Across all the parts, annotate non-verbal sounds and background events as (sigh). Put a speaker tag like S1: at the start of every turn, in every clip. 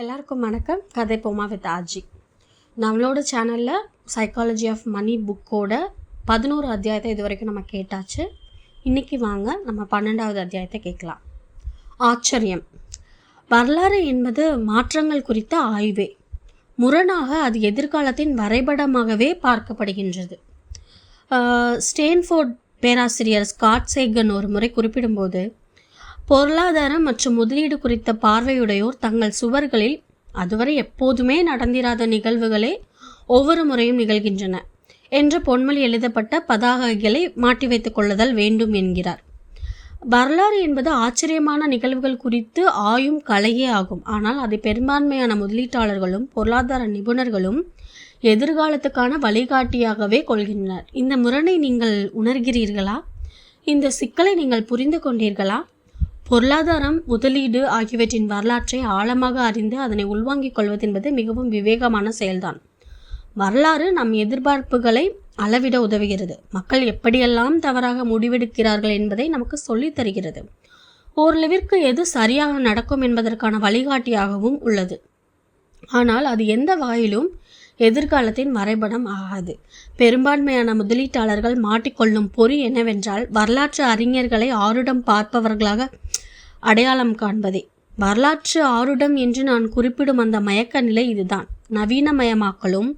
S1: எல்லாருக்கும் வணக்கம். கதை போமா வித் ஆஜி நம்மளோட சேனலில் சைக்காலஜி ஆஃப் மணி புக்கோட பதினோரு அத்தியாயத்தை இது வரைக்கும் நம்ம கேட்டாச்சு. இன்றைக்கி வாங்க நம்ம பன்னெண்டாவது அத்தியாயத்தை கேட்கலாம். ஆச்சரியம். வரலாறு என்பது மாற்றங்கள் குறித்த ஆய்வே. முரணாக அது எதிர்காலத்தின் வரைபடமாகவே பார்க்கப்படுகின்றது. ஸ்டேன்ஃபோர்ட் பேராசிரியர் ஸ்காட் சேகன் ஒரு முறை குறிப்பிடும்போது பொருளாதாரம் மற்றும் முதலீடு குறித்த பார்வையுடையோர் தங்கள் சுவர்களில் அதுவரை எப்போதுமே நடந்திராத நிகழ்வுகளே ஒவ்வொரு முறையும் நிகழ்கின்றன என்ற பொன்மொழி எழுதப்பட்ட பதாகைகளை மாட்டி வைத்துக் கொள்ளுதல் வேண்டும் என்கிறார். வரலாறு என்பது ஆச்சரியமான நிகழ்வுகள் குறித்து ஆயும் கலையே ஆகும். ஆனால் அதை பெரும்பான்மையான முதலீட்டாளர்களும் பொருளாதார நிபுணர்களும் எதிர்காலத்துக்கான வழிகாட்டியாகவே கொள்கின்றனர். இந்த முரணை நீங்கள் உணர்கிறீர்களா? இந்த சிக்கலை நீங்கள் புரிந்து கொண்டீர்களா? பொருளாதாரம் முதலீடு ஆகியவற்றின் வரலாற்றை ஆழமாக அறிந்து அதனை உள்வாங்கிக் கொள்வது என்பது மிகவும் விவேகமான செயல்தான். வரலாறு நம் எதிர்பார்ப்புகளை அளவிட உதவுகிறது. மக்கள் எப்படியெல்லாம் தவறாக முடிவெடுக்கிறார்கள் என்பதை நமக்கு சொல்லித் தருகிறது. ஓரளவிற்கு எது சரியாக நடக்கும் என்பதற்கான வழிகாட்டியாகவும் உள்ளது. ஆனால் அது எந்த வாயிலும் எதிர்காலத்தின் வரைபடம் ஆகாது. பெரும்பான்மையான முதலீட்டாளர்கள் மாட்டிக்கொள்ளும் பொறி என்னவென்றால் வரலாற்று அறிஞர்களை ஆருடம் பார்ப்பவர்களாக அடையாளம் காண்பதே. வரலாற்று ஆருடம் என்று நான் குறிப்பிடும் அந்த மயக்க நிலை இதுதான். நவீனமயமாக்கலும்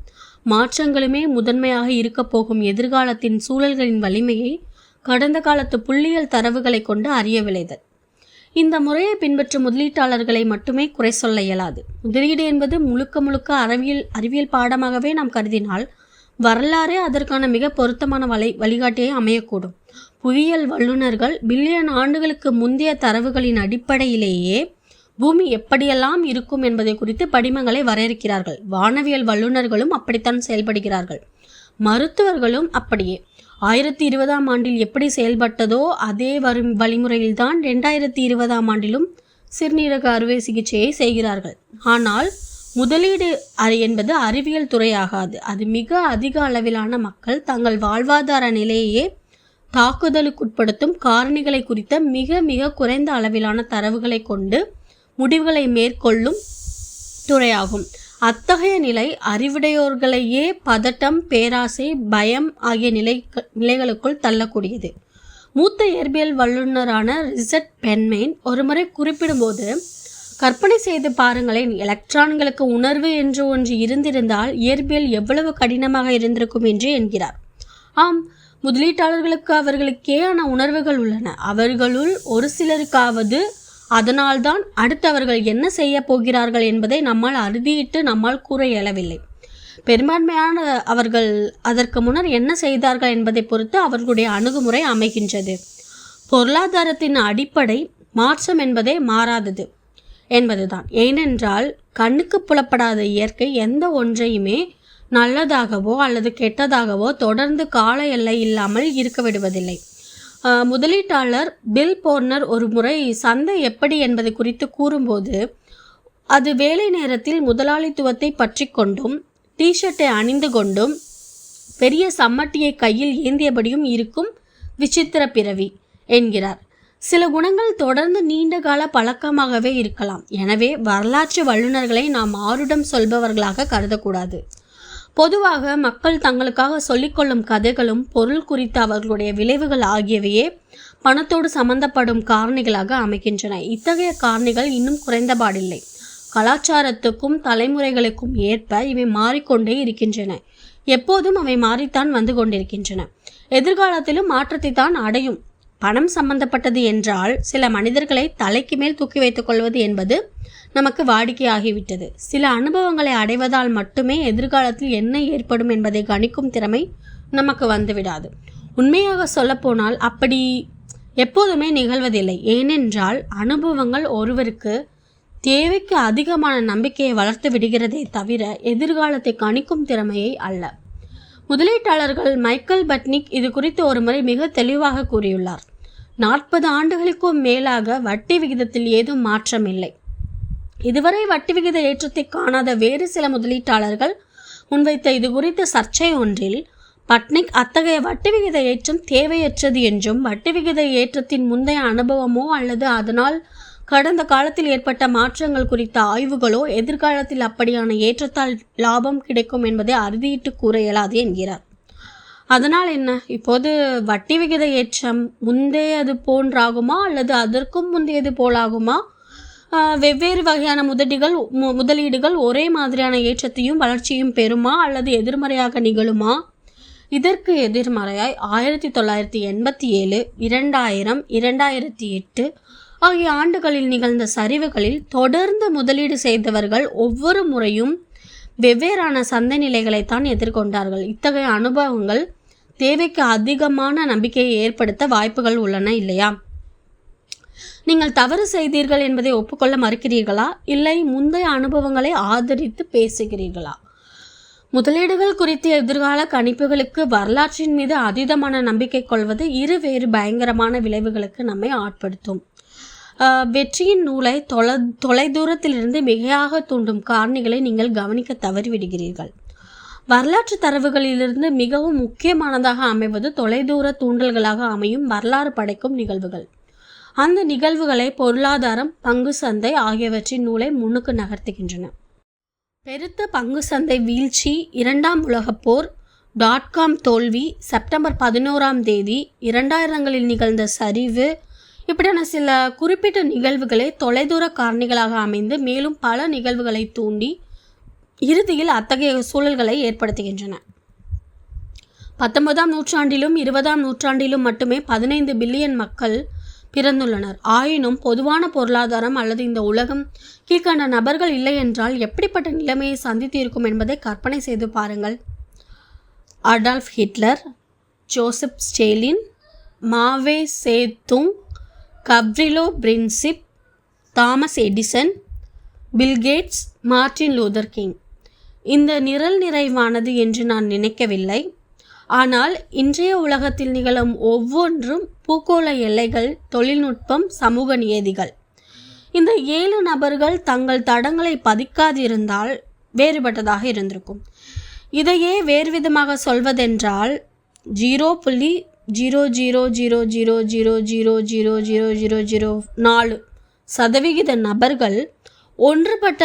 S1: மாற்றங்களுமே முதன்மையாக இருக்கப் போகும் எதிர்காலத்தின் சூழல்களின் வலிமையை கடந்த காலத்து புள்ளியியல் தரவுகளை கொண்டு அறிய விளைதல் இந்த முறையை பின்பற்றும் முதலீட்டாளர்களை மட்டுமே குறை சொல்ல இயலாது. முதலீடு என்பது முழுக்க முழுக்க அறிவியல் அறிவியல் பாடமாகவே நாம் கருதினால் வரலாறே அதற்கான மிக பொருத்தமான வழி வழிகாட்டியை அமையக்கூடும். புவியியல் வல்லுநர்கள் பில்லியன் ஆண்டுகளுக்கு முந்தைய தரவுகளின் அடிப்படையிலேயே பூமி எப்படியெல்லாம் இருக்கும் என்பதை குறித்து படிமங்களை வரையறுக்கிறார்கள். வானவியல் வல்லுநர்களும் அப்படித்தான் செயல்படுகிறார்கள். மருத்துவர்களும் அப்படியே. ஆயிரத்தி இருபதாம் ஆண்டில் எப்படி செயல்பட்டதோ அதே வரும் வழிமுறையில்தான் ரெண்டாயிரத்தி இருபதாம் ஆண்டிலும் சிறுநீரக அறுவை சிகிச்சையை செய்கிறார்கள். ஆனால் முதலீடு அறி- என்பது அறிவியல் துறையாகாது. அது மிக அதிக அளவிலான மக்கள் தங்கள் வாழ்வாதார நிலையையே தாக்குதலுக்குட்படுத்தும் காரணிகளை குறித்த மிக மிக குறைந்த அளவிலான தரவுகளை கொண்டு முடிவுகளை மேற்கொள்ளும் துறையாகும். அத்தகைய நிலை அறிவுடையோர்களையே பதட்டம் பேராசை பயம் ஆகிய நிலை நிலைகளுக்குள் தள்ளக்கூடியது. மூத்த இயற்பியல் வல்லுநரான ரிசர்ட் பென்மெயின் ஒருமுறை குறிப்பிடும்போது கற்பனை செய்து பாருங்களேன் எலக்ட்ரான்களுக்கு உணர்வு என்று ஒன்று இருந்திருந்தால் இயற்பியல் எவ்வளவு கடினமாக இருந்திருக்கும் என்று என்கிறார். ஆம் முதலீட்டாளர்களுக்கு அவர்களுக்கேயான உணர்வுகள் உள்ளன. அவர்களுள் ஒரு சிலருக்காவது அதனால்தான் அடுத்தவர்கள் என்ன செய்ய போகிறார்கள் என்பதை நம்மால் அறுதியிட்டு நம்மால் கூற இயலவில்லை. பெரும்பான்மையான அவர்கள் அதற்கு முன்னர் என்ன செய்தார்கள் என்பதை பொறுத்து அவர்களுடைய அணுகுமுறை அமைகின்றது. பொருளாதாரத்தின் அடிப்படை மாற்றம் என்பதே மாறாதது என்பதுதான். ஏனென்றால் கண்ணுக்கு புலப்படாத இயற்கை எந்த ஒன்றையுமே நல்லதாகவோ அல்லது கெட்டதாகவோ தொடர்ந்து கால எல்லை இல்லாமல் இருக்க விடுவதில்லை. முதலீட்டாளர் பில் போர்னர் ஒரு முறை சந்தை எப்படி என்பது குறித்து கூறும்போது அது வேலை நேரத்தில் முதலாளித்துவத்தை பற்றி கொண்டும் டிஷர்ட்டை அணிந்து கொண்டும் பெரிய சம்மட்டியை கையில் ஏந்தியபடியும் இருக்கும் விசித்திர பிறவி என்கிறார். சில குணங்கள் தொடர்ந்து நீண்ட கால பழக்கமாகவே இருக்கலாம். எனவே வரலாற்று வல்லுநர்களை நாம் ஆருடம் சொல்பவர்களாக கருதக்கூடாது. பொதுவாக மக்கள் தங்களுக்காக சொல்லிக்கொள்ளும் கதைகளும் பொருள் குறித்த அவர்களுடைய விளைவுகள் ஆகியவையே பணத்தோடு சம்பந்தப்படும் காரணிகளாக அமைகின்றன. இத்தகைய காரணிகள் இன்னும் குறைந்தபாடில்லை. கலாச்சாரத்துக்கும் தலைமுறைகளுக்கும் ஏற்ப இவை மாறிக்கொண்டே இருக்கின்றன. எப்போதும் அவை மாறித்தான் வந்து கொண்டிருக்கின்றன. எதிர்காலத்திலும் மாற்றத்தை தான் அடையும். பணம் சம்பந்தப்பட்டது என்றால் சில மனிதர்களை தலைக்கு மேல் தூக்கி வைத்துக் கொள்வது என்பது நமக்கு வாடிக்கையாகிவிட்டது. சில அனுபவங்களை அடைவதால் மட்டுமே எதிர்காலத்தில் என்ன ஏற்படும் என்பதை கணிக்கும் திறமை நமக்கு வந்துவிடாது. உண்மையாக சொல்லப்போனால் அப்படி எப்போதுமே நிகழ்வதில்லை. ஏனென்றால் அனுபவங்கள் ஒருவருக்கு தேவைக்கு அதிகமான நம்பிக்கையை வளர்த்து விடுகிறதே தவிர எதிர்காலத்தை கணிக்கும் திறமையை அல்ல. முதலீட்டாளர்கள் மைக்கேல் பட்னிக் இது குறித்து ஒரு முறை மிக தெளிவாக கூறியுள்ளார். நாற்பது ஆண்டுகளுக்கும் மேலாக வட்டி விகிதத்தில் ஏதும் மாற்றம் இல்லை இதுவரை வட்டி விகித ஏற்றத்தை காணாத வேறு சில முதலீட்டாளர்கள் முன்வைத்த இது குறித்த சர்ச்சை ஒன்றில் பட்னிக் அத்தகைய வட்டி விகித ஏற்றம் தேவையற்றது என்றும் வட்டி விகித ஏற்றத்தின் முந்தைய அனுபவமோ அல்லது அதனால் கடந்த காலத்தில் ஏற்பட்ட மாற்றங்கள் குறித்த ஆய்வுகளோ எதிர்காலத்தில் அப்படியான ஏற்றத்தால் லாபம் கிடைக்கும் என்பதை அறுதியிட்டு கூற இயலாது என்கிறார். அதனால் என்ன? இப்போது வட்டி விகித ஏற்றம் முந்தையது போன்றாகுமா அல்லது அதற்கும் முந்தையது போலாகுமா? வெவ்வேறு வகையான முதலீடுகள் மு- முதலீடுகள் ஒரே மாதிரியான ஏற்றத்தையும் வளர்ச்சியும் பெறுமா அல்லது எதிர்மறையாக நிகழுமா? இதற்கு எதிர்மறையாய் ஆயிரத்தி தொள்ளாயிரத்தி எண்பத்தி ஏழு இரண்டாயிரம் இரண்டாயிரத்தி எட்டு ஆகிய ஆண்டுகளில் நிகழ்ந்த சரிவுகளில் தொடர்ந்து முதலீடு செய்தவர்கள் ஒவ்வொரு முறையும் வெவ்வேறான சந்தை நிலைகளைத்தான் எதிர்கொண்டார்கள். இத்தகைய அனுபவங்கள் தேவைக்கு அதிகமான நம்பிக்கையை ஏற்படுத்த வாய்ப்புகள் உள்ளன இல்லையா? நீங்கள் தவறு செய்தீர்கள் என்பதை ஒப்புக்கொள்ள மறுக்கிறீர்களா? இல்லை முந்தைய அனுபவங்களை ஆதரித்து பேசுகிறீர்களா? முதலீடுகள் குறித்த எதிர்கால கணிப்புகளுக்கு வரலாற்றின் மீது அதீதமான நம்பிக்கை கொள்வது இரு வேறு பயங்கரமான விளைவுகளுக்கு நம்மை ஆட்படுத்தும். வெற்றியின் நூலை தொலை தொலைதூரத்திலிருந்து மிகையாக தூண்டும் காரணிகளை நீங்கள் கவனிக்க தவறிவிடுகிறீர்கள். வரலாற்று தரவுகளிலிருந்து மிகவும் முக்கியமானதாக அமைவது தொலைதூர தூண்டல்களாக அமையும் வரலாறு படைக்கும் நிகழ்வுகள். அந்த நிகழ்வுகளை பொருளாதாரம் பங்கு சந்தை ஆகியவற்றின் நூலை முன்னுக்கு நகர்த்துகின்றன. பெருத்த பங்கு சந்தை வீழ்ச்சி இரண்டாம் உலகப் போர் டாட் காம் தோல்வி செப்டம்பர் பதினோராம் தேதி இரண்டாயிரங்களில் நிகழ்ந்த சரிவு இப்படியான சில குறிப்பிட்ட நிகழ்வுகளே தொலைதூர காரணிகளாக அமைந்து மேலும் பல நிகழ்வுகளை தூண்டி இறுதியில் அத்தகைய சூழல்களை ஏற்படுத்துகின்றன. பத்தொன்பதாம் நூற்றாண்டிலும் இருபதாம் நூற்றாண்டிலும் மட்டுமே பதினைந்து பில்லியன் மக்கள் பிறந்துள்ளனர். ஆயினும் பொதுவான பொருளாதாரம் அல்லது இந்த உலகம் கீழ்கண்ட நபர்கள் இல்லை என்றால் எப்படிப்பட்ட நிலைமையை சந்தித்திருக்கும் என்பதை கற்பனை செய்து பாருங்கள். Adolf Hitler Joseph Stalin Mao Tsetung Gavrilo Princip Thomas Edison Bill Gates Martin Luther King. இந்த நிரல் நிறைவானது என்று நான் நினைக்கவில்லை. ஆனால் இன்றைய உலகத்தில் நிகழும் ஒவ்வொன்றும் பூகோள எல்லைகள் தொழில்நுட்பம் சமூக நியதிகள் இந்த ஏழு நபர்கள் தங்கள் தடங்களை பதிக்காதிருந்தால் வேறுபட்டதாக இருந்திருக்கும் இதையே வேறுவிதமாக சொல்வதென்றால் ஜீரோ புள்ளி zero zero zero zero zero zero zero zero zero zero நாலு சதவிகித நபர்கள் ஒன்றுபட்ட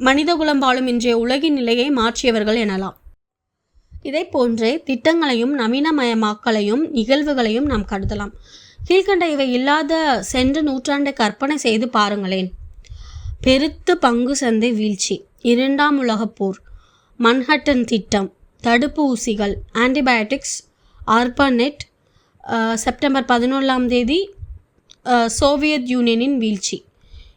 S1: மனிதகுலம் வாழும் இன்றைய உலகின் நிலையை மாற்றியவர்கள் எனலாம் இதை போன்றே திட்டங்களையும் நவீனமயமாக்கலையும் நிகழ்வுகளையும் நாம் கருதலாம். கீழ்கண்ட இவை இல்லாத சென்ற நூற்றாண்டை கற்பனை செய்து பாருங்களேன். பெருத்த பங்கு சந்தை வீழ்ச்சி. இரண்டாம் உலகப் போர். மன்ஹட்டன் திட்டம். தடுப்பு ஊசிகள். ஆன்டிபயோட்டிக்ஸ் ஆர்பானெட் செப்டம்பர் பதினொன்றாம் தேதி சோவியத் யூனியனின் வீழ்ச்சி.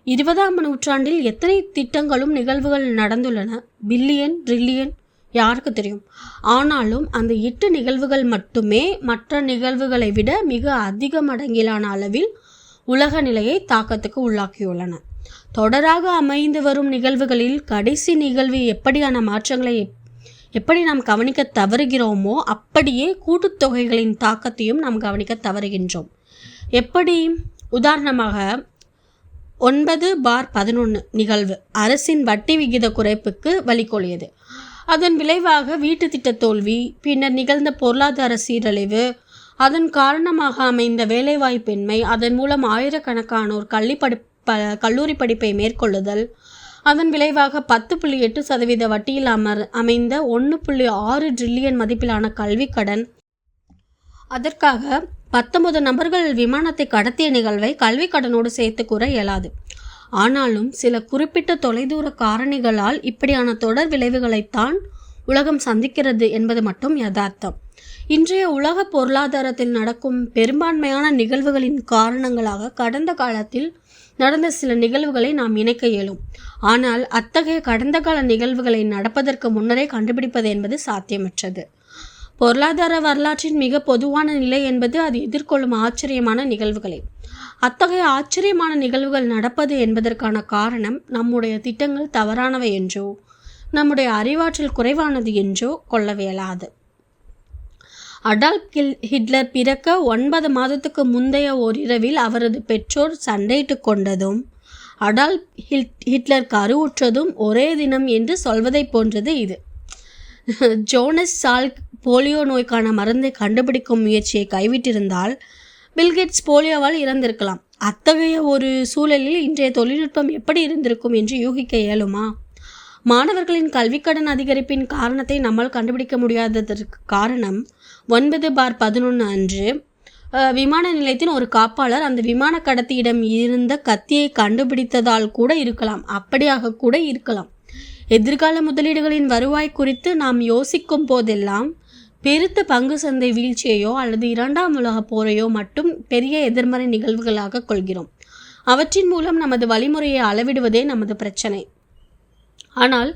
S1: இருபதாம் நூற்றாண்டில் எத்தனை திட்டங்களும் நிகழ்வுகள் நடந்துள்ளன? பில்லியன் ட்ரில்லியன் யாருக்கு தெரியும்? ஆனாலும் அந்த எட்டு நிகழ்வுகள் மட்டுமே மற்ற நிகழ்வுகளை விட மிக அதிக மடங்கிலான அளவில் உலக நிலையை தாக்கத்துக்கு உள்ளாக்கியுள்ளன. தொடராக அமைந்து வரும் நிகழ்வுகளில் கடைசி நிகழ்வு எப்படியான மாற்றங்களை எப்- எப்படி நாம் கவனிக்க தவறுகிறோமோ அப்படியே கூட்டுத்தொகைகளின் தாக்கத்தையும் நாம் கவனிக்க தவறுகின்றோம். எப்படி? உதாரணமாக ஒன்பது பார் பதினொன்று நிகழ்வு அரசின் வட்டி விகித குறைப்புக்கு வழிகோலியது. அதன் விளைவாக வீட்டு திட்ட தோல்வி பின்னர் நிகழ்ந்த பொருளாதார சீரழிவு அதன் காரணமாக அமைந்த வேலைவாய்ப்பின்மை அதன் மூலம் ஆயிரக்கணக்கானோர் கல்வி ப கல்லூரி படிப்பை மேற்கொள்ளுதல் அதன் விளைவாக பத்து புள்ளி எட்டு சதவீத வட்டியில் அமர் அமைந்த ஒன்று புள்ளி ஆறு ட்ரில்லியன் மதிப்பிலான கல்விக்கடன் அதற்காக பத்தொன்பது நபர்கள் விமானத்தை கடத்திய நிகழ்வை கல்விக் கடனோடு சேர்த்து கூற இயலாது. ஆனாலும் சில குறிப்பிட்ட தொலைதூர காரணிகளால் இப்படியான தொடர் விளைவுகளைத்தான் உலகம் சந்திக்கிறது என்பது மட்டும் யதார்த்தம். இன்றைய உலக பொருளாதாரத்தில் நடக்கும் பெரும்பான்மையான நிகழ்வுகளின் காரணங்களாக கடந்த காலத்தில் நடந்த சில நிகழ்வுகளை நாம் இணைக்க இயலும். ஆனால் அத்தகைய கடந்த கால நிகழ்வுகளை நடப்பதற்கு முன்னரே கண்டுபிடிப்பது என்பது சாத்தியமற்றது. பொருளாதார வரலாற்றின் மிக பொதுவான நிலை என்பது அது எதிர்கொள்ளும் ஆச்சரியமான நிகழ்வுகளே. அத்தகைய ஆச்சரியமான நிகழ்வுகள் நடப்பது என்பதற்கான காரணம் நம்முடைய திட்டங்கள் தவறானவை என்றோ நம்முடைய அறிவாற்றல் குறைவானது என்றோ கொள்ளவியலாது அடால்ப் ஹிட்லர் பிறக்க ஒன்பது மாதத்துக்கு முந்தைய ஓரிரவில் அவரது பெற்றோர் சண்டையிட்டு கொண்டதும் அடால்ப் ஹிட்லர் கருவுற்றதும் ஒரே தினம் என்று சொல்வதைப் போன்றது இது. (laughs) ஜோனஸ் சால்க் போலியோ நோய்க்கான மருந்தை கண்டுபிடிக்கும் முயற்சியை கைவிட்டிருந்தால் பில்கேட்ஸ் போலியோவால் இறந்திருக்கலாம். அத்தகைய ஒரு சூழலில் இன்றைய தொழில்நுட்பம் எப்படி இருந்திருக்கும் என்று யூகிக்க இயலுமா? மாணவர்களின் கல்விக்கடன் அதிகரிப்பின் காரணத்தை நம்மால் கண்டுபிடிக்க முடியாததற்கு காரணம் ஒன்பது பார் பதினொன்று அன்று விமான நிலையத்தின் ஒரு காப்பாளர் அந்த விமான கடத்தியிடம் இருந்த கத்தியை கண்டுபிடித்ததால் கூட இருக்கலாம். அப்படியாக கூட இருக்கலாம். எதிர்கால முதலீடுகளின் வருவாய் குறித்து நாம் யோசிக்கும் போதெல்லாம் பெருத்த பங்கு சந்தை வீழ்ச்சியையோ அல்லது இரண்டாம் உலகப் போரையோ மட்டும் பெரிய எதிர்மறை நிகழ்வுகளாக கொள்கிறோம். அவற்றின் மூலம் நமது வழிமுறையை அளவிடுவதே நமது பிரச்சனை. ஆனால்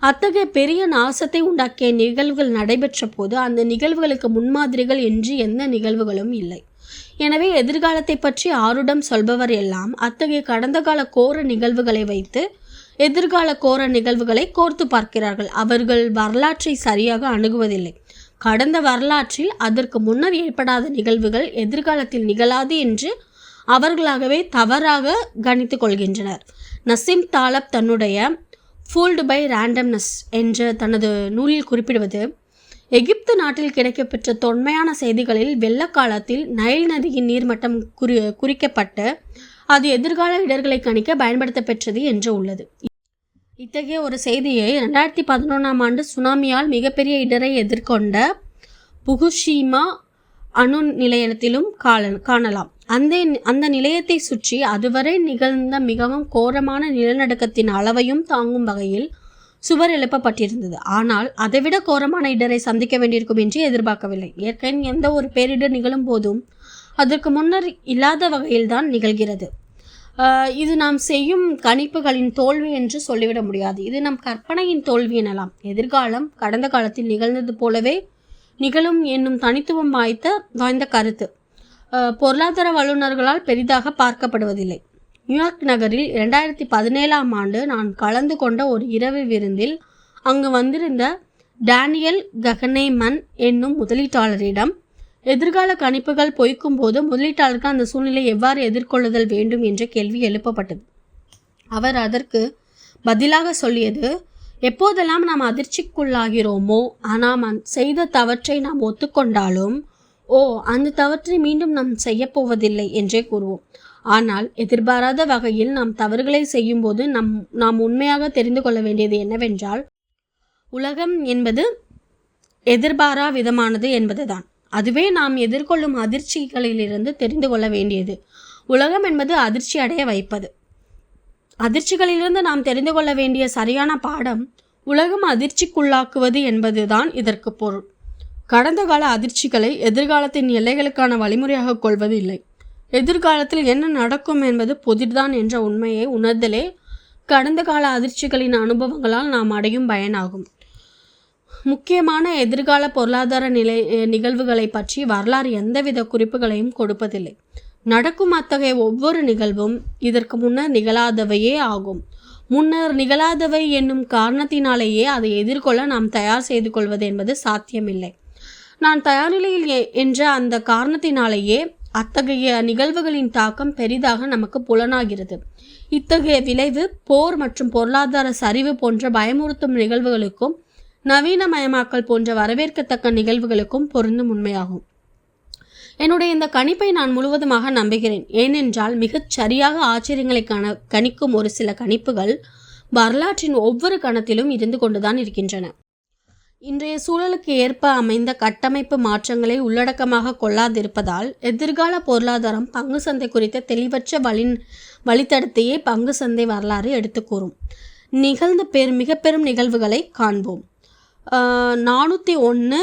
S1: அத்தகைய பெரிய நாசத்தை உண்டாக்கிய நிகழ்வுகள் நடைபெற்ற போது அந்த நிகழ்வுகளுக்கு முன்மாதிரிகள் என்று எந்த நிகழ்வுகளும் இல்லை. எனவே எதிர்காலத்தை பற்றி ஆருடம் சொல்பவர் எல்லாம் அத்தகைய கடந்த கால கோர நிகழ்வுகளை வைத்து எதிர்கால கோர நிகழ்வுகளை கோர்த்து பார்க்கிறார்கள். அவர்கள் வரலாற்றை சரியாக அணுகுவதில்லை. கடந்த வரலாற்றில் அதற்கு முன்னர் ஏற்படாத நிகழ்வுகள் எதிர்காலத்தில் நிகழாது என்று அவர்களாகவே தவறாக கணித்து கொள்கின்றனர். நசீம் தாலப் தன்னுடைய ஃபூல்டு பை ரேண்டம்னஸ் என்ற தனது நூலில் குறிப்பிடுவது எகிப்து நாட்டில் கிடைக்கப்பெற்ற தொன்மையான செய்திகளில் வெள்ளக்காலத்தில் நைல் நதியின் நீர்மட்டம் குறி குறிக்கப்பட்டு அது எதிர்கால இடர்களை கணிக்க பயன்படுத்தப்பெற்றது என்று உள்ளது. இத்தகைய ஒரு செய்தியை ரெண்டாயிரத்தி பதினொன்றாம் ஆண்டு சுனாமியால் மிகப்பெரிய இடரை எதிர்கொண்ட புகுஷிமா அணு நிலையத்திலும் காண காணலாம். அந்த அந்த நிலையத்தை சுற்றி அதுவரை நிகழ்ந்த மிகவும் கோரமான நிலநடுக்கத்தின் அளவையும் தாங்கும் வகையில் சுவர் எழுப்பப்பட்டிருந்தது. ஆனால் அதைவிட கோரமான இடரை சந்திக்க வேண்டியிருக்கும் என்று எதிர்பார்க்கவில்லை. ஏற்கனவே எந்த ஒரு பேரிடர் நிகழும் போதும் அதற்கு முன்னர் இல்லாத வகையில்தான் நிகழ்கிறது. இது நாம் செய்யும் கணிப்புகளின் தோல்வி என்று சொல்லிவிட முடியாது. இது நம் கற்பனையின் தோல்வி எனலாம். எதிர்காலம் கடந்த காலத்தில் நிகழ்ந்தது போலவே நிகழும் என்னும் தனித்துவம் வாய்த்த வாய்ந்த கருத்து. பொருளாதார வல்லுநர்களால் பெரிதாக பார்க்கப்படுவதில்லை. நியூயார்க் நகரில் இரண்டாயிரத்தி பதினேழாம் ஆண்டு நான் கலந்து கொண்ட ஒரு இரவு விருந்தில் அங்கு வந்திருந்த டேனியல் ககனேமன் என்னும் முதலீட்டாளரிடம் எதிர்கால கணிப்புகள் பொய்க்கும் போது முதலீட்டாளருக்கு அந்த சூழ்நிலை எவ்வாறு எதிர்கொள்ளுதல் வேண்டும் என்ற கேள்வி எழுப்பப்பட்டது. அவர் அதற்கு பதிலாக சொல்லியது எப்போதெல்லாம் நாம் அதிர்ச்சிக்குள்ளாகிறோமோ நாம் செய்த தவற்றை நாம் ஒத்துக்கொண்டாலும் ஓ அந்த தவற்றை மீண்டும் நாம் செய்யப்போவதில்லை என்றே கூறுவோம். ஆனால் எதிர்பாராத வகையில் நாம் தவறுகளை செய்யும்போது நம் நாம் உண்மையாக தெரிந்து கொள்ள வேண்டியது என்னவென்றால் உலகம் என்பது எதிர்பாரா விதமானது என்பதுதான். அதுவே நாம் எதிர்கொள்ளும் அதிர்ச்சிகளிலிருந்து தெரிந்து கொள்ள வேண்டியது. உலகம் என்பது அதிர்ச்சி அடைய வைப்பது. அதிர்ச்சிகளிலிருந்து நாம் தெரிந்து கொள்ள வேண்டிய சரியான பாடம் உலகம் அதிர்ச்சிக்குள்ளாக்குவது என்பதுதான் இதற்கு பொருள். கடந்த கால அதிர்ச்சிகளை எதிர்காலத்தின் எல்லைகளுக்கான வழிமுறையாக கொள்வது இல்லை எதிர்காலத்தில் என்ன நடக்கும் என்பது புதிர்தான் என்ற உண்மையை உணர்தலே கடந்த கால அதிர்ச்சிகளின் அனுபவங்களால் நாம் அடையும் பயனாகும். முக்கியமான எதிர்கால பொருளாதார நிலை நிகழ்வுகளை பற்றி வரலாறு எந்தவித குறிப்புகளையும் கொடுப்பதில்லை. நடக்கும் அத்தகைய ஒவ்வொரு நிகழ்வும் இதற்கு முன்னர் நிகழாதவையே ஆகும். முன்னர் நிகழாதவை என்னும் காரணத்தினாலேயே அதை எதிர்கொள்ள நாம் தயார் செய்து கொள்வது என்பது சாத்தியமில்லை. நான் தயார் நிலையில் எ- என்ற அந்த காரணத்தினாலேயே அத்தகைய நிகழ்வுகளின் தாக்கம் பெரிதாக நமக்கு புலனாகிறது. இத்தகைய விளைவு போர் மற்றும் பொருளாதார சரிவு போன்ற பயமுறுத்தும் நிகழ்வுகளுக்கும் நவீனமயமாக்கல் போன்ற வரவேற்கத்தக்க நிகழ்வுகளுக்கும் பொருந்தும் உண்மையாகும். என்னுடைய இந்த கணிப்பை நான் முழுவதுமாக நம்புகிறேன். ஏனென்றால் மிகச் சரியாக ஆச்சரியங்களை கண கணிக்கும் ஒரு சில கணிப்புகள் வரலாற்றின் ஒவ்வொரு கணத்திலும் இருந்து கொண்டுதான் இருக்கின்றன. இன்றைய சூழலுக்கு ஏற்ப அமைந்த கட்டமைப்பு மாற்றங்களை உள்ளடக்கமாக கொள்ளாதிருப்பதால் எதிர்கால பொருளாதாரம் பங்கு சந்தை குறித்த தெளிவற்ற வழி வழித்தடத்தையே பங்கு சந்தை வரலாறு எடுத்துக்கூறும். நிகழ்ந்த பெரு மிக பெரும் நிகழ்வுகளை காண்போம். நானூற்றி ஒன்று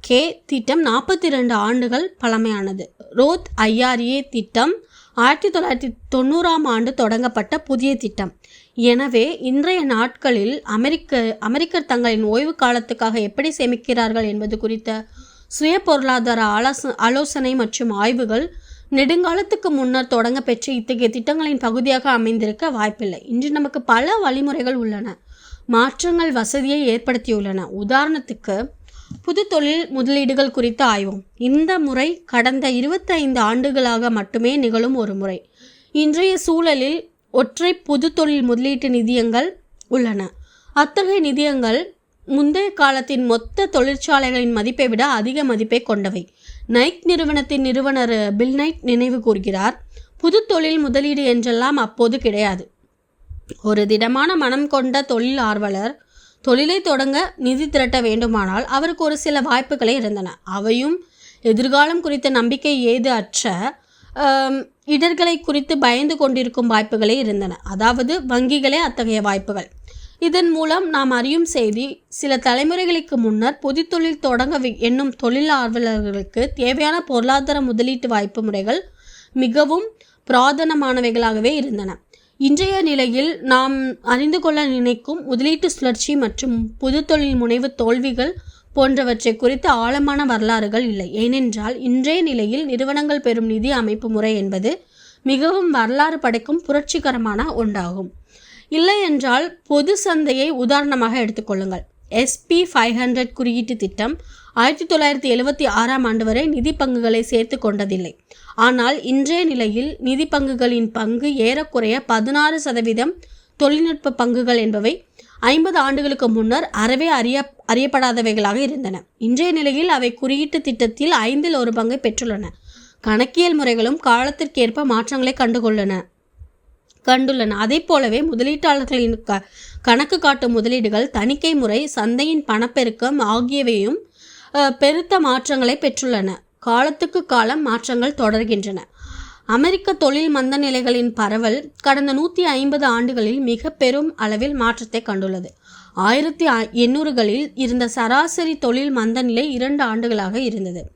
S1: கே திட்டம் நாற்பத்தி ரெண்டு ஆண்டுகள் பழமையானது. ரோத் ஐஆர்ஏ திட்டம் ஆயிரத்தி தொள்ளாயிரத்தி தொண்ணூறாம் ஆண்டு தொடங்கப்பட்ட புதிய திட்டம். எனவே இன்றைய நாட்களில் அமெரிக்க அமெரிக்கர் தங்களின் ஓய்வு காலத்துக்காக எப்படி சேமிக்கிறார்கள் என்பது குறித்த சுய பொருளாதார ஆலோச ஆலோசனை மற்றும் ஆய்வுகள் நெடுங்காலத்துக்கு முன்னர் தொடங்க பெற்று இத்தகைய திட்டங்களின் பகுதியாக அமைந்திருக்க வாய்ப்பில்லை. இன்று நமக்கு பல வழிமுறைகள் உள்ளன. மாற்றங்கள் வசதியை ஏற்படுத்தியுள்ளன. உதாரணத்துக்கு புது தொழில் முதலீடுகள் குறித்த ஆய்வும். இந்த முறை கடந்த 25 ஆண்டுகளாக மட்டுமே நிகழும் ஒரு முறை. இன்றைய சூழலில் ஒற்றை புது தொழில் முதலீட்டு நிதியங்கள் உள்ளன. அத்தகைய நிதியங்கள் முந்தைய காலத்தின் மொத்த தொழிற்சாலைகளின் மதிப்பை விட அதிக மதிப்பை கொண்டவை. நைக் நிறுவனத்தின் நிறுவனர் பில் நைட் நினைவு கூறுகிறார் புது தொழில் முதலீடு என்றெல்லாம் அப்போது கிடையாது. ஒரு திடமான மனம் கொண்ட தொழில் ஆர்வலர் தொழிலை தொடங்க நிதி திரட்ட வேண்டுமானால் அவருக்கு ஒரு சில வாய்ப்புகளே இருந்தன. அவையும் எதிர்காலம் குறித்த நம்பிக்கை ஏது அற்ற இடர்களை குறித்து பயந்து கொண்டிருக்கும் வாய்ப்புகளே இருந்தன. அதாவது வங்கிகளே அத்தகைய வாய்ப்புகள். இதன் மூலம் நாம் அறியும் செய்தி சில தலைமுறைகளுக்கு முன்னர் பொதுத்தொழில் தொடங்க என்னும் தொழில் ஆர்வலர்களுக்கு தேவையான பொருளாதார முதலீட்டு வாய்ப்பு முறைகள் மிகவும் பிராதனமானவைகளாகவே இருந்தன. இன்றைய நிலையில் நாம் அறிந்து கொள்ள நினைக்கும் முதலீட்டு சுழற்சி மற்றும் புது தொழில் முனைவு தோல்விகள் போன்றவற்றை குறித்து ஆழமான வரலாறுகள் இல்லை. ஏனென்றால் இன்றைய நிலையில் நிறுவனங்கள் பெறும் நிதி அமைப்பு முறை என்பது மிகவும் வரலாறு படைக்கும் புரட்சிகரமான ஒன்றாகும். இல்லை என்றால் பொது சந்தையை உதாரணமாக எடுத்துக்கொள்ளுங்கள் எஸ்பி ஃபைவ் ஹண்ட்ரட் குறியீட்டு திட்டம் ஆயிரத்தி தொள்ளாயிரத்தி எழுவத்தி ஆறாம் ஆண்டு வரை நிதி பங்குகளை சேர்த்து கொண்டதில்லை. ஆனால் இன்றைய நிலையில் நிதி பங்குகளின் பங்கு ஏறக்குறைய பதினாறு சதவீதம் தொழில்நுட்ப பங்குகள் என்பவை ஐம்பது ஆண்டுகளுக்கு முன்னர் அறவே அறிய அறியப்படாதவைகளாக இருந்தன. இன்றைய நிலையில் அவை குறியீட்டு திட்டத்தில் ஐந்தில் ஒரு பங்கை பெற்றுள்ளன. கணக்கியல் முறைகளும் காலத்திற்கேற்ப மாற்றங்களை கண்டுகொள்ளன கண்டுள்ளன. அதே போலவே முதலீட்டாளர்களின் க கணக்கு காட்டும் முதலீடுகள் தணிக்கை முறை சந்தையின் பணப்பெருக்கம் ஆகியவையும் பெருத்த மாற்றங்களை பெற்றுள்ளன. காலத்துக்கு காலம் மாற்றங்கள் தொடர்கின்றன. அமெரிக்க தொழில் மந்த நிலைகளின் பரவல் கடந்த நூற்றி ஐம்பது ஆண்டுகளில் மிக பெரும் அளவில் மாற்றத்தை கண்டுள்ளது. ஆயிரத்தி ஐ- எண்ணூறுகளில் இருந்த சராசரி தொழில் மந்த நிலை இரண்டு ஆண்டுகளாக இருந்தது.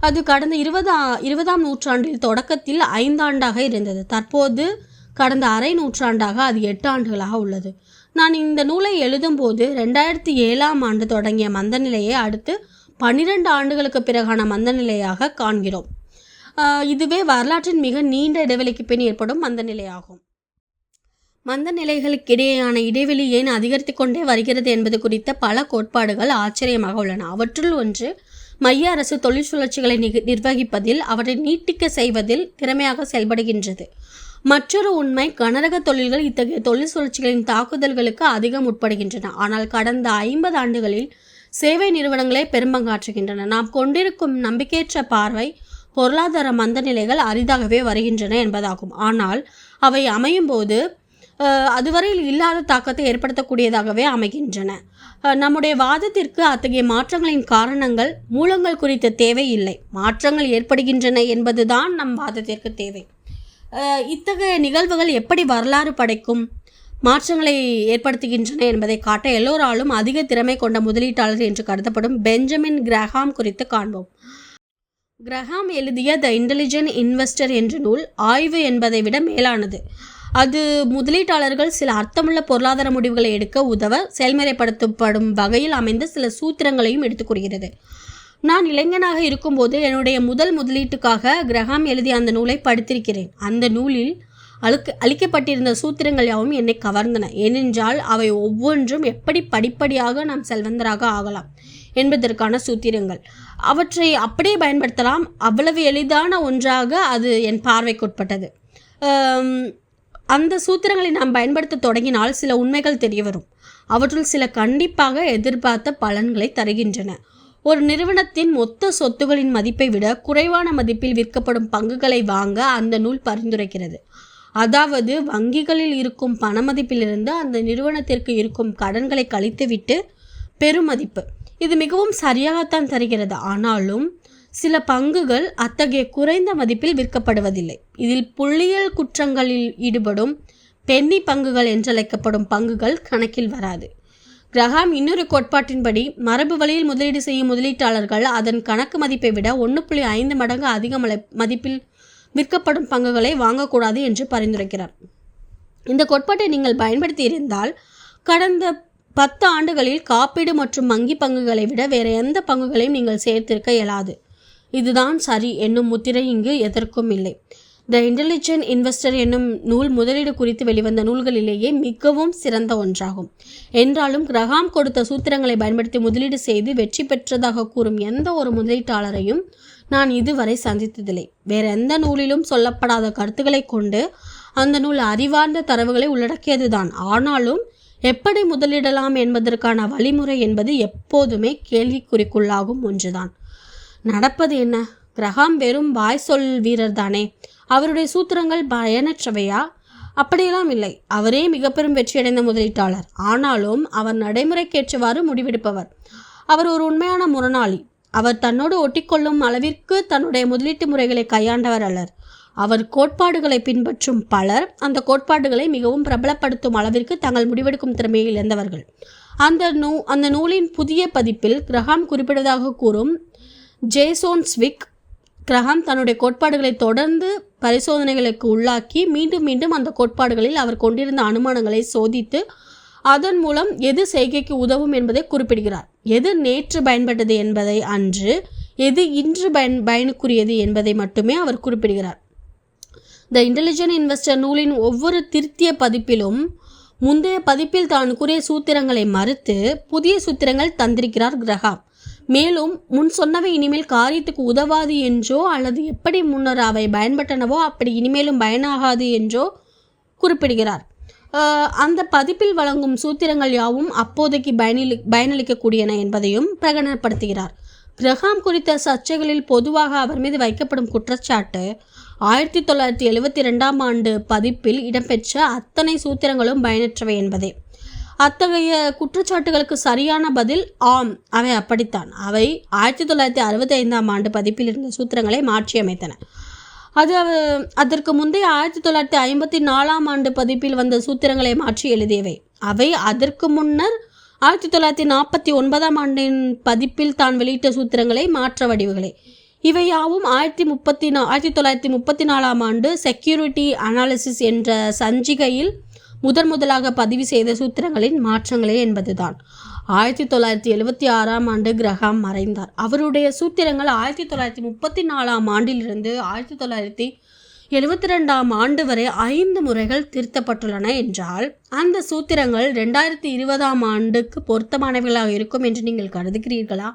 S1: அது கடந்த இருபது இருபதாம் நூற்றாண்டில் தொடக்கத்தில் ஐந்தாண்டாக இருந்தது. தற்போது கடந்த அரை நூற்றாண்டாக அது எட்டு ஆண்டுகளாக உள்ளது. நான் இந்த நூலை எழுதும்போது ரெண்டாயிரத்தி ஏழாம் ஆண்டு தொடங்கிய மந்த நிலையை அடுத்து பன்னிரண்டு ஆண்டுகளுக்கு பிறகான மந்த நிலையாக காண்கிறோம். இதுவே வரலாற்றின் மிக நீண்ட இடைவெளிக்கு பின் ஏற்படும் மந்த நிலையாகும். மந்த நிலைகளுக்கிடையேயான இடைவெளி ஏன் அதிகரித்து கொண்டே வருகிறது என்பது குறித்த பல கோட்பாடுகள் ஆச்சரியமாக உள்ளன. அவற்றுள் ஒன்று மைய அரசு தொழில் சுழற்சிகளை நிர்வகிப்பதில் அவற்றை நீட்டிக்க செய்வதில் திறமையாக செயல்படுகின்றது. மற்றொரு உண்மை கனரக தொழில்கள் இத்தகைய தொழில் சுழற்சிகளின் தாக்குதல்களுக்கு அதிகம் உட்படுகின்றன. ஆனால் கடந்த ஐம்பது ஆண்டுகளில் சேவை நிறுவனங்களே பெரும்பங்காற்றுகின்றன. நாம் கொண்டிருக்கும் நம்பிக்கையற்ற பார்வை பொருளாதார மந்த நிலைகள் அரிதாகவே வருகின்றன என்பதாகும். ஆனால் அவை அமையும் போது அதுவரையில் இல்லாத தாக்கத்தை ஏற்படுத்தக்கூடியதாகவே அமைகின்றன. நம்முடைய வாதத்திற்கு அத்தகைய மாற்றங்களின் காரணங்கள் மூலங்கள் குறித்த தேவை இல்லை. மாற்றங்கள் ஏற்படுகின்றன என்பதுதான் நம் வாதத்திற்கு தேவை. இத்தகைய நிகழ்வுகள் எப்படி வரலாறு படைக்கும்? மாற்றங்களை ஏற்படுத்துகின்றன என்பதை காட்ட எல்லோராலும் அதிக திறமை கொண்ட முதலீட்டாளர் என்று கருதப்படும் பெஞ்சமின் கிரஹாம் குறித்து காண்போம். கிரஹாம் எழுதிய த இன்டெலிஜென்ட் இன்வெஸ்டர் என்ற நூல் ஆய்வு என்பதை விட மேலானது. அது முதலீட்டாளர்கள் சில அர்த்தமுள்ள பொருளாதார முடிவுகளை எடுக்க உதவ செயல்முறைப்படுத்தப்படும் வகையில் அமைந்த சில சூத்திரங்களையும் எடுத்துக் கூறுகிறது. நான் இளைஞனாக இருக்கும்போது என்னுடைய முதல் முதலீட்டுக்காக கிரஹாம் எழுதிய அந்த நூலை படித்திருக்கிறேன். அந்த நூலில் அழுக்கு அழிக்கப்பட்டிருந்த சூத்திரங்கள் யாவும் என்னை கவர்ந்தன. ஏனென்றால் அவை ஒவ்வொன்றும் எப்படி படிப்படியாக நாம் செல்வந்தராக ஆகலாம் என்பதற்கான சூத்திரங்கள். அவற்றை அப்படியே பயன்படுத்தலாம். அவ்வளவு எளிதான ஒன்றாக அது என் பார்வைக்குட்பட்டது அந்த சூத்திரங்களை நாம் பயன்படுத்த தொடங்கினால் சில உண்மைகள் தெரிய வரும். அவற்றுள் சில கண்டிப்பாக எதிர்பார்த்த பலன்களை தருகின்றன. ஒரு நிறுவனத்தின் மொத்த சொத்துகளின் மதிப்பை விட குறைவான மதிப்பில் விற்கப்படும் பங்குகளை வாங்க அந்த நூல் பரிந்துரைக்கிறது. அதாவது வங்கிகளில் இருக்கும் பண மதிப்பிலிருந்து அந்த நிறுவனத்திற்கு இருக்கும் கடன்களை கழித்துவிட்டு பெருமதிப்பு இது மிகவும் சரியாகத்தான் தருகிறது. ஆனாலும் சில பங்குகள் அத்தகைய குறைந்த மதிப்பில் விற்கப்படுவதில்லை. இதில் புள்ளியியல் குற்றங்களில் ஈடுபடும் பென்னி பங்குகள் என்றழைக்கப்படும் பங்குகள் கணக்கில் வராது. கிரஹாம் இன்னொரு கோட்பாட்டின்படி மரபு வழியில் முதலீடு செய்யும் முதலீட்டாளர்கள் அதன் கணக்கு மதிப்பை விட ஒன்று புள்ளி ஐந்து மடங்கு அதிக மலை- மதிப்பில் விற்கப்படும் பங்குகளை வாங்கக்கூடாது என்று பரிந்துரைக்கிறார். இந்த கோட்பாட்டை நீங்கள் பயன்படுத்தி இருந்தால் கடந்த பத்து ஆண்டுகளில் காப்பீடு மற்றும் வங்கி பங்குகளை விட வேறு எந்த பங்குகளையும் நீங்கள் சேர்த்திருக்க இயலாது. இதுதான் சரி என்னும் முத்திரை இங்கு எதற்கும் இல்லை. த இன்டெலிஜென்ட் இன்வெஸ்டர் என்னும் நூல் முதலீடு குறித்து வெளிவந்த நூல்களிலேயே மிகவும் சிறந்த ஒன்றாகும். என்றாலும் கிரகாம் கொடுத்த சூத்திரங்களை பயன்படுத்தி முதலீடு செய்து வெற்றி பெற்றதாக கூறும் எந்த ஒரு முதலீட்டாளரையும் நான் இதுவரை சந்தித்ததில்லை. வேற எந்த நூலிலும் சொல்லப்படாத கருத்துக்களை கொண்டு அந்த நூல் அறிவார்ந்த தரவுகளை உள்ளடக்கியதுதான். ஆனாலும் எப்படி முதலிடலாம் என்பதற்கான வழிமுறை என்பது எப்போதுமே கேள்விக்குறிக்குள்ளாகும் ஒன்றுதான். நடப்பது என்ன? கிரகாம் வெறும் வாய் சொல் வீரர் தானே அவருடைய சூத்திரங்கள் பயனற்றவையா? அப்படியெல்லாம் இல்லை. அவரே மிக பெரும் வெற்றியடைந்த முதலீட்டாளர். ஆனாலும் அவர் நடைமுறைக்கேற்றவாறு முடிவெடுப்பவர். அவர் ஒரு உண்மையான முரணாளி. அவர் தன்னோடு ஒட்டிக்கொள்ளும் அளவிற்கு தன்னுடைய முதலீட்டு முறைகளை கையாண்டவர் அல்லர். அவர் கோட்பாடுகளை பின்பற்றும் பலர் அந்த கோட்பாடுகளை மிகவும் பிரபலப்படுத்தும் அளவிற்கு தங்கள் முடிவெடுக்கும் திறமையை இழந்தவர்கள். அந்த நூ அந்த நூலின் புதிய பதிப்பில் கிரஹாம் குறிப்பிடுவதாக கூறும் ஜேசோன் ஸ்விக் கிரஹாம் தன்னுடைய கோட்பாடுகளை தொடர்ந்து பரிசோதனைகளுக்கு உள்ளாக்கி மீண்டும் மீண்டும் அந்த கோட்பாடுகளில் அவர் கொண்டிருந்த அனுமானங்களை சோதித்து அதன் மூலம் எது செய்கைக்கு உதவும் என்பதை குறிப்பிடுகிறார். எது நேற்று பயன்பட்டது என்பதை அன்று எது இன்று பயன் பயனுக்குரியது என்பதை மட்டுமே அவர் குறிப்பிடுகிறார். த இன்டெலிஜென்ட் இன்வெஸ்டர் நூலின் ஒவ்வொரு திருத்திய பதிப்பிலும் முந்தைய பதிப்பில் தான் கூறிய சூத்திரங்களை மறுத்து புதிய சூத்திரங்கள் தந்திருக்கிறார் கிரஹாம் மேலும் முன் சொன்னவை இனிமேல் காரியத்துக்கு உதவாது என்றோ அல்லது எப்படி முன்னர் அவை பயன்பட்டனவோ அப்படி இனிமேலும் பயனாகாது என்றோ குறிப்பிடுகிறார். அந்த பதிப்பில் வழங்கும் சூத்திரங்கள் யாவும் அப்போதைக்கு பயனளி பயனளிக்கக்கூடியன என்பதையும் பிரகடனப்படுத்துகிறார். கிரஹாம் குறித்த சர்ச்சைகளில் பொதுவாக அவர் மீது வைக்கப்படும் குற்றச்சாட்டு ஆயிரத்தி தொள்ளாயிரத்தி எழுவத்தி ரெண்டாம் ஆண்டு பதிப்பில் இடம்பெற்ற அத்தனை சூத்திரங்களும் பயனற்றவை என்பதே. அத்தகைய குற்றச்சாட்டுகளுக்கு சரியான பதில் ஆம். அவை அப்படித்தான். அவை ஆயிரத்தி தொள்ளாயிரத்தி அறுபத்தி ஐந்தாம் ஆண்டு பதிப்பில் இருந்த சூத்திரங்களை மாற்றியமைத்தன. அது அதற்கு முந்தைய ஆயிரத்தி தொள்ளாயிரத்தி ஐம்பத்தி நாலாம் ஆண்டு பதிப்பில் வந்த சூத்திரங்களை மாற்றி எழுதியவை. அவை அதற்கு முன்னர் ஆயிரத்தி தொள்ளாயிரத்தி நாற்பத்தி ஒன்பதாம் ஆண்டின் பதிப்பில் தான் வெளியிட்ட சூத்திரங்களை மாற்ற வடிவுகளே. இவை யாவும் ஆயிரத்தி முப்பத்தி நா ஆயிரத்தி தொள்ளாயிரத்தி முப்பத்தி நாலாம் ஆண்டு செக்யூரிட்டி அனாலிசிஸ் என்ற சஞ்சிகையில் முதன் முதலாக பதிவு செய்த சூத்திரங்களின் மாற்றங்களே என்பதுதான். ஆயிரத்தி தொள்ளாயிரத்தி எழுபத்தி ஆறாம் ஆண்டு கிரஹாம் மறைந்தார். அவருடைய சூத்திரங்கள் ஆயிரத்தி தொள்ளாயிரத்தி முப்பத்தி நாலாம் ஆண்டிலிருந்து ஆயிரத்தி தொள்ளாயிரத்தி எழுபத்தி ரெண்டாம் ஆண்டு வரை ஐந்து முறைகள் திருத்தப்பட்டுள்ளன என்றால் அந்த சூத்திரங்கள் ரெண்டாயிரத்தி இருபதாம் ஆண்டுக்கு பொருத்தமானவைகளாக இருக்கும் என்று நீங்கள் கருதுகிறீர்களா?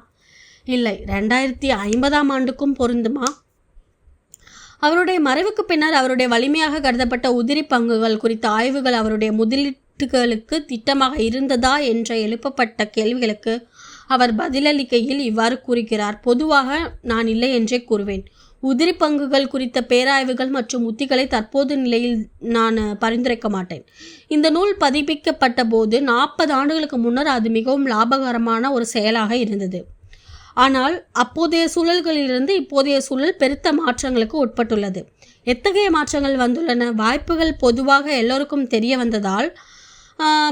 S1: இல்லை ரெண்டாயிரத்தி ஐம்பதாம் ஆண்டுக்கும் பொருந்துமா? அவருடைய மறைவுக்கு பின்னர் அவருடைய வலிமையாக கருதப்பட்ட உதிரி பங்குகள் குறித்த ஆய்வுகள் அவருடைய முதலீட்டுகளுக்கு திட்டமாக இருந்ததா என்ற எழுப்பப்பட்ட கேள்விகளுக்கு அவர் பதிலளிக்கையில் இவ்வாறு கூறுகிறார். பொதுவாக நான் இல்லை என்றே கூறுவேன். உதிரி பங்குகள் குறித்த பேராய்வுகள் மற்றும் உத்திகளை தற்போது நிலையில் நான் பரிந்துரைக்க மாட்டேன். இந்த நூல் பதிப்பிக்கப்பட்ட போது நாற்பது ஆண்டுகளுக்கு முன்னர் அது மிகவும் லாபகரமான ஒரு செயலாக இருந்தது. ஆனால் அப்போதைய சூழல்களிலிருந்து இப்போதைய சூழல் பெருத்த மாற்றங்களுக்கு உட்பட்டுள்ளது. எத்தகைய மாற்றங்கள் வந்துள்ளன? வாய்ப்புகள் பொதுவாக எல்லோருக்கும் தெரிய வந்ததால்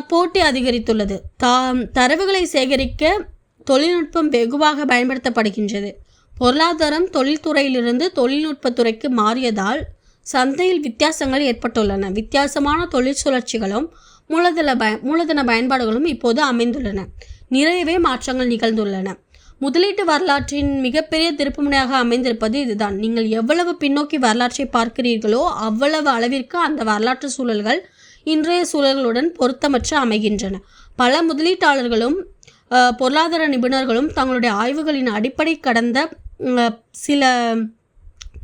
S1: போட்டி அதிகரித்துள்ளது. தா தரவுகளை சேகரிக்க தொழில்நுட்பம் வெகுவாக பயன்படுத்தப்படுகின்றது. பொருளாதாரம் தொழில்துறையிலிருந்து தொழில்நுட்பத்துறைக்கு மாறியதால் சந்தையில் வித்தியாசங்கள் ஏற்பட்டுள்ளன. வித்தியாசமான தொழில் சுழற்சிகளும் மூலதன பய மூலதன பயன்பாடுகளும் இப்போது அமைந்துள்ளன. நிறையவே மாற்றங்கள் நிகழ்ந்துள்ளன. முதலீட்டு வரலாற்றின் மிகப்பெரிய திருப்புமுனையாக அமைந்திருப்பது இதுதான். நீங்கள் எவ்வளவு பின்னோக்கி வரலாற்றை பார்க்கிறீர்களோ அவ்வளவு அளவிற்கு அந்த வரலாற்று சூழல்கள் இன்றைய சூழல்களுடன் பொருத்தமற்று அமைகின்றன. பல முதலீட்டாளர்களும் பொருளாதார நிபுணர்களும் தங்களுடைய ஆய்வுகளின் அடிப்படை கடந்த சில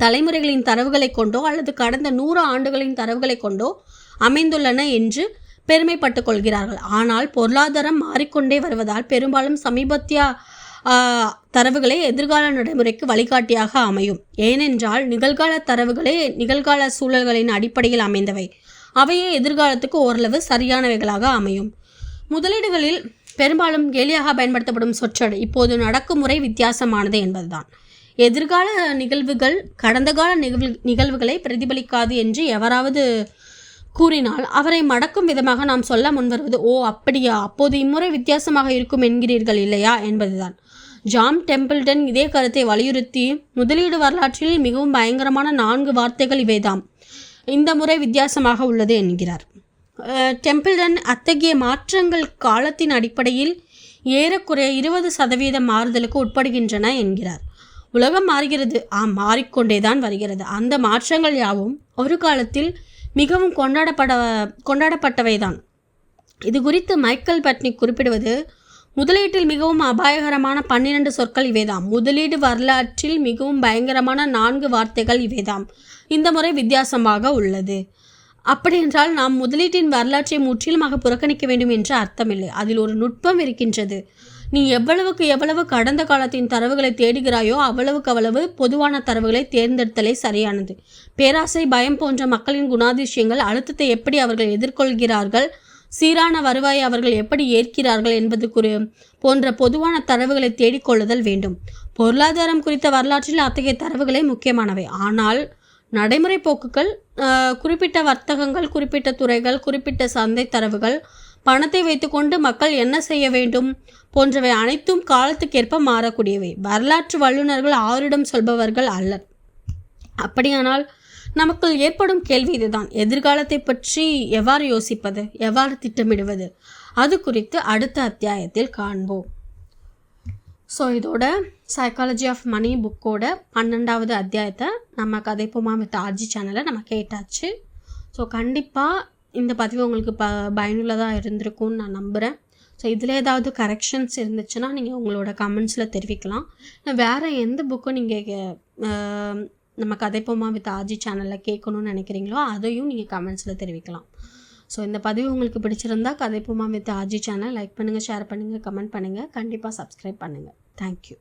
S1: தலைமுறைகளின் தரவுகளை கொண்டோ அல்லது கடந்த நூறு ஆண்டுகளின் தரவுகளை கொண்டோ அமைந்துள்ளன என்று பெருமைப்பட்டுக் கொள்கிறார்கள். ஆனால் பொருளாதாரம் மாறிக்கொண்டே வருவதால் பெரும்பாலும் சமீபத்திய தரவுகளே எதிர்கால நடைமுறைக்கு வழிகாட்டியாக அமையும். ஏனென்றால் நிகழ்கால தரவுகளே நிகழ்கால சூழல்களின் அடிப்படையில் அமைந்தவை. அவையே எதிர்காலத்துக்கு ஓரளவு சரியானவைகளாக அமையும். முதலீடுகளில் பெரும்பாலும் கேலியாக பயன்படுத்தப்படும் சொற்றொடர் இப்போது நடக்கும் முறை வித்தியாசமானது என்பதுதான். எதிர்கால நிகழ்வுகள் கடந்த கால நிகழ்வு நிகழ்வுகளை பிரதிபலிக்காது என்று எவராவது கூறினால் அவரை மடக்கும் விதமாக நாம் சொல்ல முன்வருவது ஓ அப்படியா? அப்போது இம்முறை வித்தியாசமாக இருக்கும் என்கிறீர்கள் இல்லையா? என்பதுதான். ஜாம் டெம்பிள்டன் இதே கருத்தை வலியுறுத்தி முதலீடு வரலாற்றில் மிகவும் பயங்கரமான நான்கு வார்த்தைகள் இவைதாம். இந்த முறை வித்தியாசமாக உள்ளது என்கிறார். டெம்பிள்டன் அத்தகைய மாற்றங்கள் காலத்தின் அடிப்படையில் ஏறக்குறைய இருபது சதவீத மாறுதலுக்கு உட்படுகின்றன என்கிறார். உலகம் மாறுகிறது. ஆம் மாறிக்கொண்டேதான் வருகிறது. அந்த மாற்றங்கள் யாவும் ஒரு காலத்தில் மிகவும் கொண்டாடப்பட கொண்டாடப்பட்டவைதான். இது குறித்து மைக்கேல் பட்னிக் குறிப்பிடுவது முதலீட்டில் மிகவும் அபாயகரமான பன்னிரண்டு சொற்கள் இவைதாம். முதலீடு வரலாற்றில் மிகவும் பயங்கரமான நான்கு வார்த்தைகள் இவைதாம். இந்த முறை வித்தியாசமாக உள்ளது. அப்படியென்றால் நாம் முதலீட்டின் வரலாற்றை முற்றிலுமாக புறக்கணிக்க வேண்டும் என்று அர்த்தமில்லை. அதில் ஒரு நுட்பம் இருக்கின்றது. நீ எவ்வளவுக்கு எவ்வளவு கடந்த காலத்தின் தரவுகளை தேடுகிறாயோ அவ்வளவுக்கு அவ்வளவு பொதுவான தரவுகளை தேர்ந்தெடுத்தலே சரியானது. பேராசை பயம் போன்ற மக்களின் குணாதிசயங்கள் அழுத்தத்தை எப்படி அவர்கள் எதிர்கொள்கிறார்கள் சீரான வருவாயை அவர்கள் எப்படி ஏற்கிறார்கள் என்பது குறி போன்ற பொதுவான தரவுகளை தேடிக்கொள்ளுதல் வேண்டும். பொருளாதாரம் குறித்த வரலாற்றில் அத்தகைய தரவுகளே முக்கியமானவை. ஆனால் நடைமுறை போக்குகள் குறிப்பிட்ட வர்த்தகங்கள் குறிப்பிட்ட துறைகள் குறிப்பிட்ட சந்தை தரவுகள் பணத்தை வைத்துக்கொண்டு மக்கள் என்ன செய்ய வேண்டும் போன்றவை அனைத்தும் காலத்துக்கேற்ப மாறக்கூடியவை. வரலாற்று வல்லுநர்கள் ஆரிடம் சொல்பவர்கள் அல்லர். அப்படியானால் நமக்குள் ஏற்படும் கேள்வி இதுதான். எதிர்காலத்தை பற்றி எவ்வாறு யோசிப்பது? எவ்வாறு திட்டமிடுவது? அது குறித்து அடுத்த அத்தியாயத்தில் காண்போம். ஸோ இதோட சைக்காலஜி ஆஃப் மணி புக்கோட பன்னெண்டாவது அத்தியாயத்தை நம்ம கதைப்போமா வித் ஆர்ஜி சேனலை நம்ம கேட்டாச்சு. ஸோ கண்டிப்பாக இந்த பதிவு உங்களுக்கு ப பயனுள்ளதாக இருந்திருக்கும்னு நான் நம்புகிறேன் ஸோ இதில் ஏதாவது கரெக்ஷன்ஸ் இருந்துச்சுன்னா நீங்கள் உங்களோட கமெண்ட்ஸில் தெரிவிக்கலாம். இல்லை வேறு எந்த புக்கும் நீங்கள் நம்ம கதைப்போமா வித் ஆஜி சேனலில் கேட்கணும்னு நினைக்கிறீங்களோ அதையும் நீங்கள் கமெண்ட்ஸில் தெரிவிக்கலாம். ஸோ இந்த பதிவு உங்களுக்கு பிடிச்சிருந்தா கதைப்போமா வித் ஆஜி சேனல் லைக் பண்ணுங்கள் ஷேர் பண்ணுங்கள் கமெண்ட் பண்ணுங்கள் கண்டிப்பாக சப்ஸ்கிரைப் பண்ணுங்கள் தேங்க்யூ